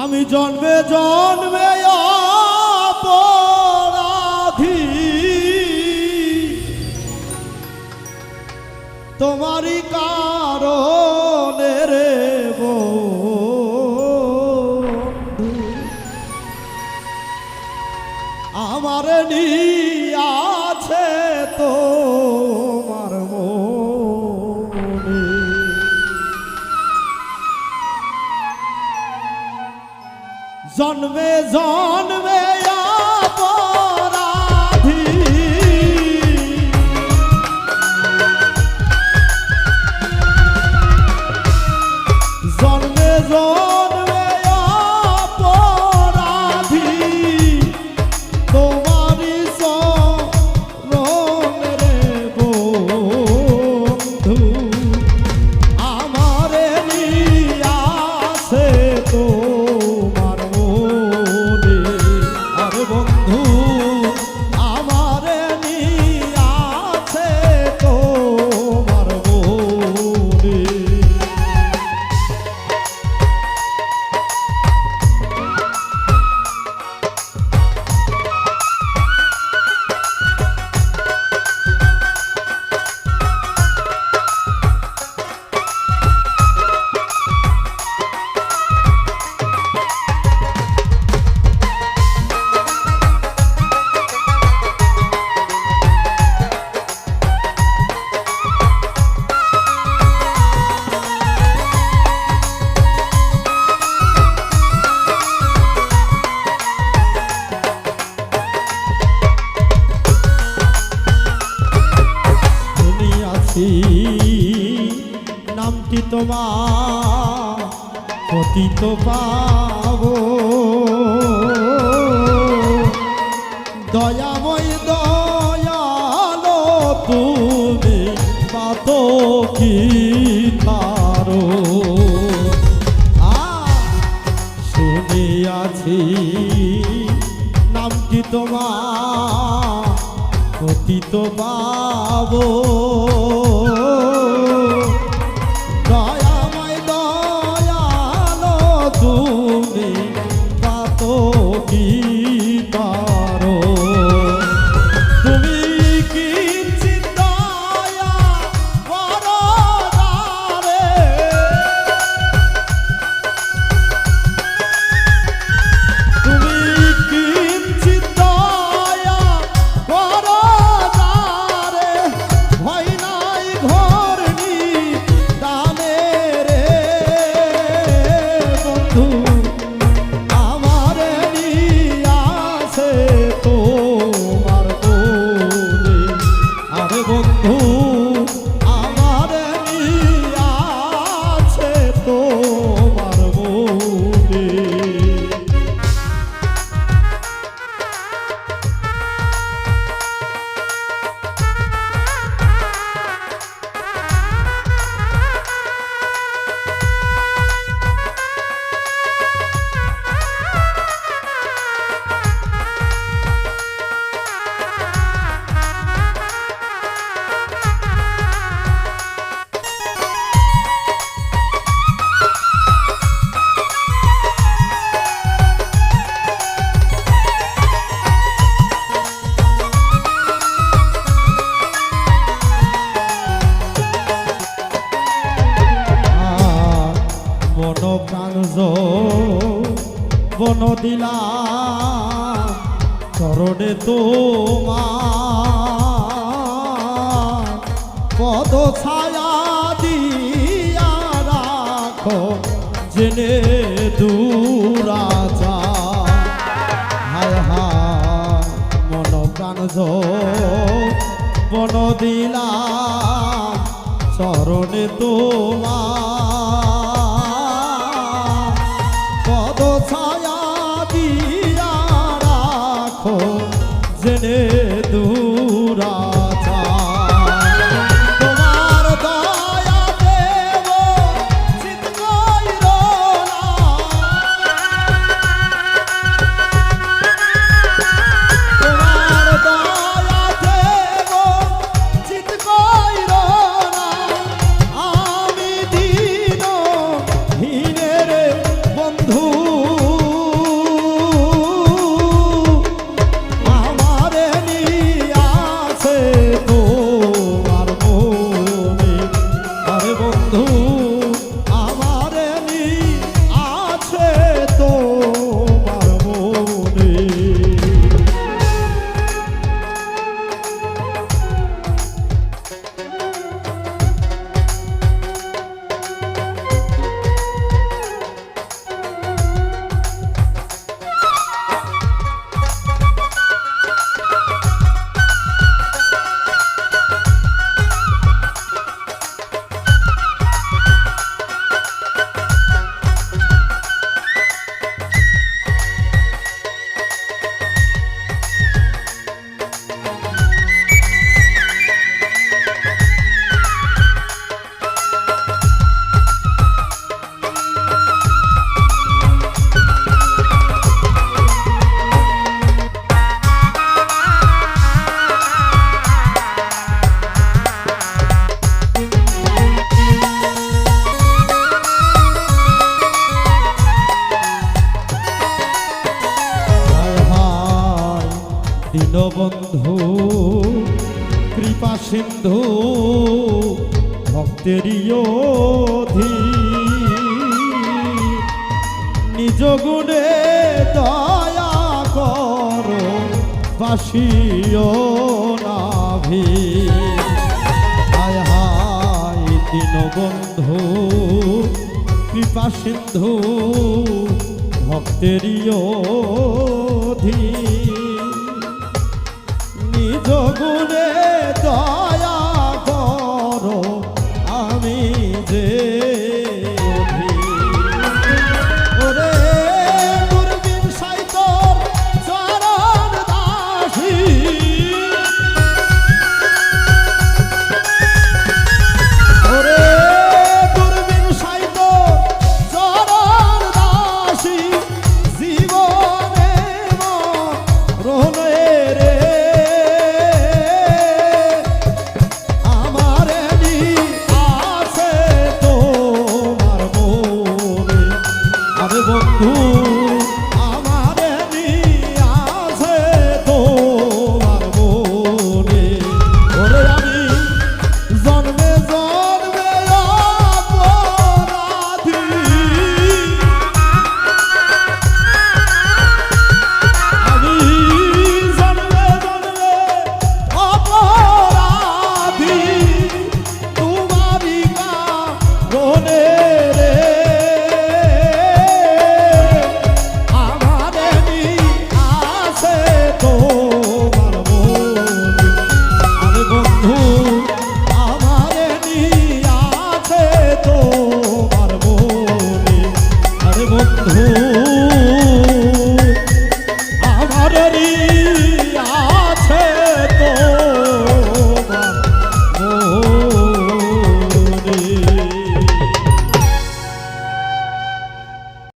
আমি জন্মে জন্মে অপরাধী। তোমারই কারণে রে বন্ধু আমার আছে জন্মে জন্মে নামটি তোমার পতিত পাব। দয়াময় দয়ালো তুমি পাত কি তারো। আ শুনিয়াছি নামটি তোমার পতিত পাবো। প্রাণ বন দিলাম চরণে তোমার পদ ছায়া দিয়া রাখো, জেনে দূরাচা হায় হায়, মন প্রাণ বন দিলাম চরণে তোমার ছায়া দিয়া দীনবন্ধু, কৃপা সিন্ধু ভক্তেরিয় নিজ গুণে দয়া কর, বাসিও নাভি। হায় কৃপা সিন্ধু ভক্তেরিয় ধী জগুনে বন্ধু।